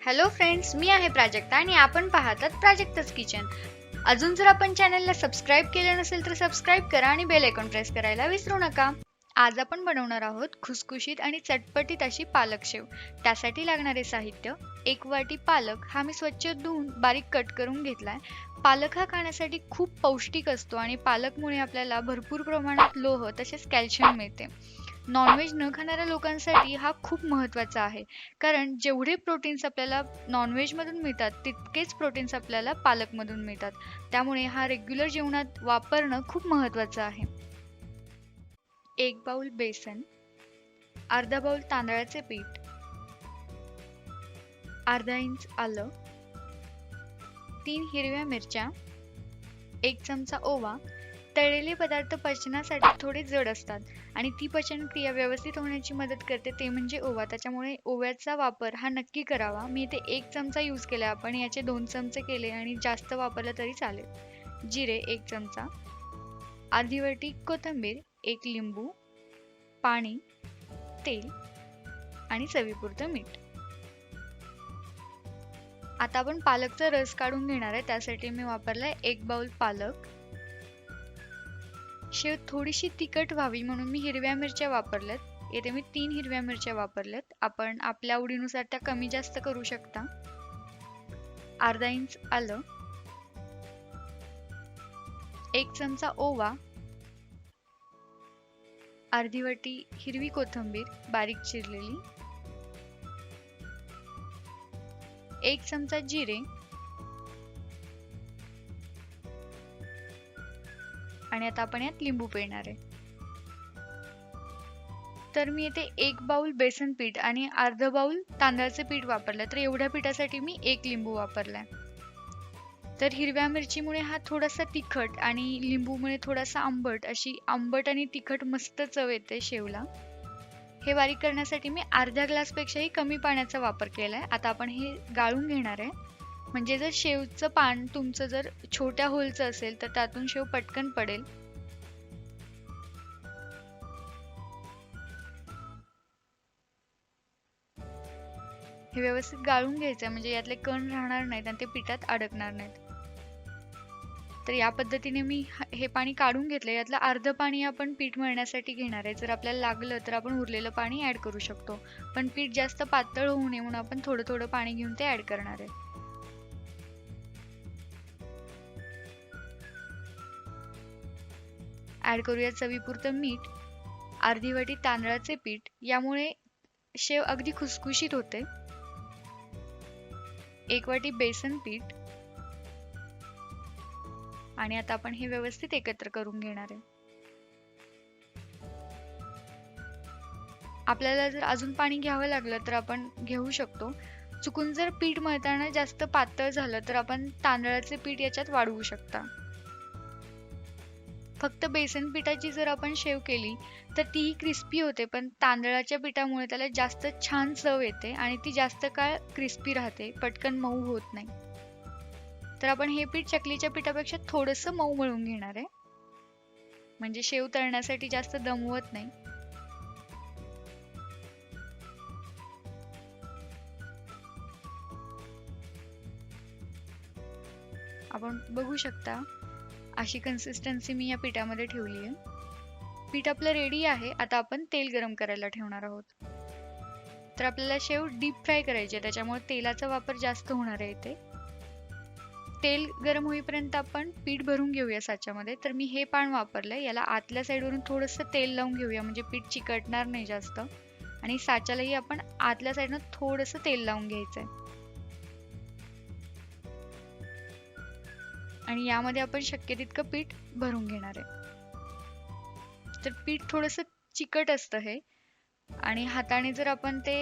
Hello friends मी आहे प्राजक्ता आणि आपण पाहतात प्राजक्ताच किचन अजून जर आपण चॅनलला सबस्क्राईब केलं नसेल तर सबस्क्राईब करा आणि बेल आयकॉन प्रेस करायला विसरू नका. आज आपण बनवणार आहोत खुसखुशीत आणि चटपटीत अशी पालक शेव. त्यासाठी लागणारे साहित्य एक वाटी पालक हा मी स्वच्छ धुवून बारीक कट करून घेतला आहे पालक हा खाण्यासाठी खूप पौष्टिक असतो आणि पालकमुळे आपल्याला भरपूर प्रमाणात लोह तसेच कॅल्शियम मिळते. नॉनव्हेज न खाणाऱ्या लोकांसाठी हा खूप महत्त्वाचा आहे. कारण जेवढे प्रोटीन्स आपल्याला नॉनव्हेजमधून मिळतात तितकेच प्रोटीन्स आपल्याला पालकमधून मिळतात. त्यामुळे हा रेग्युलर जेवणात वापरणं खूप महत्त्वाचं आहे. एक बाऊल बेसन अर्धा बाऊल तांदळाचे पीठ अर्धा इंच आलं तीन हिरव्या मिरच्या एक चमचा ओवा तळलेले पदार्थ पचनासाठी थोडे जड असतात आणि ती पचनक्रिया व्यवस्थित होण्याची मदत करते ते म्हणजे ओवा. त्याच्यामुळे ओव्याचा वापर हा नक्की करावा. मी इथे एक चमचा यूज केला आपण याचे दोन चमचे केले आणि जास्त वापरलं तरी चालेल. जिरे एक चमचा. अर्धी वाटी कोथिंबीर एक लिंबू पाणी तेल आणि चवीपुरतं मीठ. आता आपण पालकचा रस काढून घेणार आहे. त्यासाठी मी वापरलाय एक बाउल पालक. शेव थोडीशी तिखट व्हावी म्हणून मी हिरव्या मिरच्या वापरल्यात. येथे मी तीन हिरव्या मिरच्या वापरल्यात. आपण आपल्या आवडीनुसार त्या कमी जास्त करू शकता. अर्धा इंच आलं. एक चमचा ओवा. अर्धी वाटी हिरवी कोथिंबीर बारीक चिरलेली. एक चमचा जिरे. आणि आता आपण यात लिंबू पिळणार आहे. तर मी येथे एक बाउल बेसन पीठ आणि अर्ध बाऊल तांदळाचे पीठ वापरलं. तर एवढ्या पिठासाठी मी एक लिंबू वापरलाय. तर हिरव्या मिरचीमुळे हा थोडासा तिखट आणि लिंबूमुळे थोडासा आंबट अशी आंबट आणि तिखट मस्त चव येते शेवला. हे बारीक करण्यासाठी मी अर्ध्या ग्लासपेक्षाही कमी पाण्याचा वापर केला आहे आता आपण हे गाळून घेणार आहे. म्हणजे जर शेवचं पान तुमचं जर छोट्या होलचं असेल तर त्यातून शेव पटकन पडेल. हे व्यवस्थित गाळून घ्यायचं आहे म्हणजे यातले कण राहणार नाहीत आणि ते पिठात अडकणार नाहीत. तर या पद्धतीने मी हे पाणी काढून घेतलं यातलं अर्धं पाणी आपण पीठ मळण्यासाठी घेणार आहे. जर आपल्याला लागलं तर आपण उरलेलं पाणी ॲड करू शकतो. पण पीठ जास्त पातळ होऊ नये म्हणून आपण थोडं थोडं पाणी घेऊन ते ॲड करणार आहे. ॲड करूया चवीपुरतं मीठ अर्धी वाटी तांदळाचे पीठ यामुळे शेव अगदी खुसखुशीत होते. एक वाटी बेसन पीठ. आणि आता आपण हे व्यवस्थित एकत्र करून घेणार आहे. आपल्याला जर अजून पाणी घ्यावं लागलं तर आपण घेऊ शकतो. चुकून जर पीठ मळताना जास्त पातळ झालं तर आपण तांदळाचे पीठ याच्यात वाढवू शकता. फक्त बेसन पिठाची जर आपण शेव केली तर तीही क्रिस्पी होते पण तांदळाच्या पिठामुळे त्याला जास्त छान चव येते आणि ती जास्त काळ क्रिस्पी राहते पटकन मऊ होत नाही. तर आपण हे पीठ चकलीच्या पिठापेक्षा थोडंसं मऊ मळून घेणार आहे. म्हणजे शेव तळण्यासाठी जास्त दमवत नाही. आपण बघू शकता अशी कन्सिस्टन्सी मी या पिठामध्ये ठेवली आहे. पीठ आपलं रेडी आहे आता आपण तेल गरम करायला ठेवणार आहोत. तर आपल्याला शेव डीप फ्राय करायचे आहे त्याच्यामुळे तेलाचा वापर जास्त होणार आहे इथे. तेल गरम होईपर्यंत आपण पीठ भरून घेऊया साच्यामध्ये. तर मी हे पान वापरलंय याला आतल्या साईडवरून थोडंसं तेल लावून घेऊया म्हणजे पीठ चिकटणार नाही जास्त. आणि साच्यालाही आपण आतल्या साईडनं थोडंसं तेल लावून घ्यायचं आहे आणि यामध्ये आपण शक्य तितकं पीठ भरून घेणार आहे. तर पीठ थोडंसं चिकट असतं हे. आणि हाताने जर आपण ते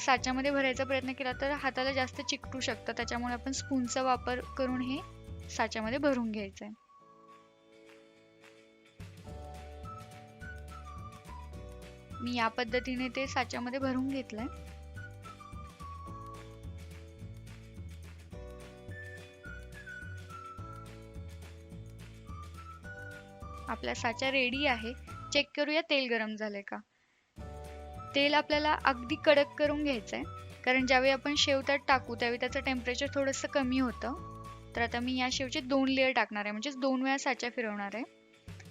साच्यामध्ये भरायचा प्रयत्न केला तर हाताला जास्त चिकटू शकतं. त्याच्यामुळे आपण स्पूनचा वापर करून हे साच्यामध्ये भरून घ्यायचं आहे. मी या पद्धतीने ते साच्यामध्ये भरून घेतलंय. आपला साचा रेडी आहे. चेक करूया तेल गरम झालंय का? तेल आपल्याला अगदी कडक करून घ्यायचं आहे कारण ज्यावेळी आपण शेव त्यात टाकू त्यावेळी त्याचं टेम्परेचर थोडंसं कमी होतं. तर आता मी या शेवचे दोन लेअर टाकणार आहे. म्हणजेच दोन वेळा साचा फिरवणार आहे.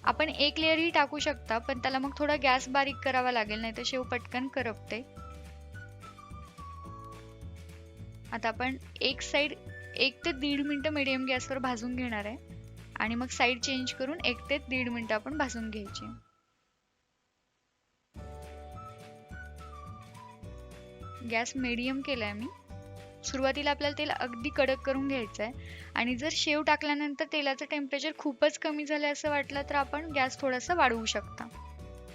आपण एक लेअरही टाकू शकता पण त्याला मग थोडा गॅस बारीक करावा लागेल नाही तर शेव पटकन करपते. आता आपण एक साईड एक ते दीड मिनटं मिडियम गॅसवर भाजून घेणार आहे. आणि मग साईड चेंज करून एक ते दीड मिनटं आपण भाजून घ्यायची. गॅस मिडियम केलाय मी. सुरुवातीला आपल्याला तेल अगदी कडक करून घ्यायचं आहे आणि जर शेव टाकल्यानंतर तेलाचं टेम्परेचर खूपच कमी झालं असं वाटलं तर आपण गॅस थोडासा वाढवू शकता.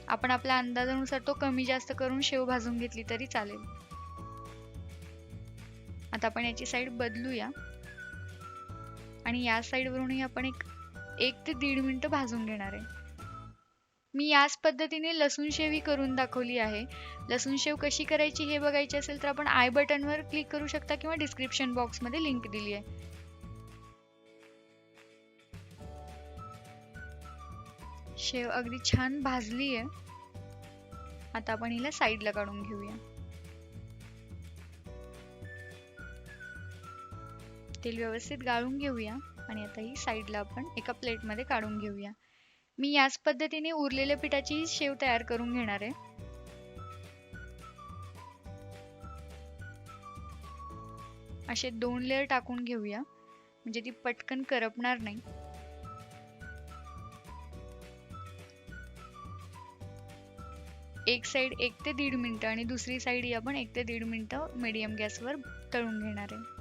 आपण आपल्या अंदाजानुसार तो कमी जास्त करून शेव भाजून घेतली तरी चालेल. आता आपण याची साईड बदलूया. आणि या साईडवरूनही आपण एक एक ते दीड मिनटं भाजून घेणार आहे. मी याच पद्धतीने लसूण शेवी करून दाखवली आहे. लसूण शेव कशी करायची हे बघायची असेल तर आपण आय बटनवर क्लिक करू शकता किंवा डिस्क्रिप्शन बॉक्समध्ये लिंक दिली आहे. शेव अगदी छान भाजली आहे. आता आपण हिला साईडला काढून घेऊया. तेल व्यवस्थित गाळून घेऊया. आणि आता ही साईडला आपण एका प्लेटमध्ये काढून घेऊया. मी याच पद्धतीने उरलेल्या पिठाची शेव तयार करून घेणार आहे. असे दोन लेअर टाकून घेऊया. म्हणजे ती पटकन करपणार नाही. एक साइड एक ते दीड मिनिटं आणि दुसरी साइड ही आपण एक ते दीड मिनिटं मीडियम गॅसवर तळून घेणार आहे.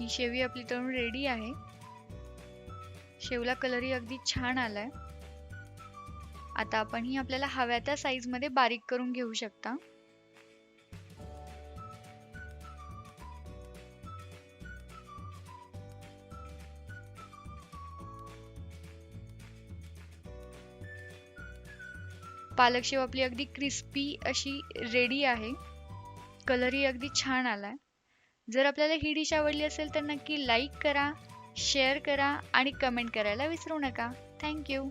ही शेवी आपली तळून रेडी आहे. शेवला कलरही अगदी छान आलाय. आता आपण ही आपल्याला हव्या त्या साईजमध्ये बारीक करून घेऊ शकता. पालक शेव आपली अगदी क्रिस्पी अशी रेडी आहे. कलरही अगदी छान आलाय. जर आपल्याला ही डिश आवडली असेल तर नक्की लाईक करा शेअर करा आणि कमेंट करायला विसरू नका. थँक्यू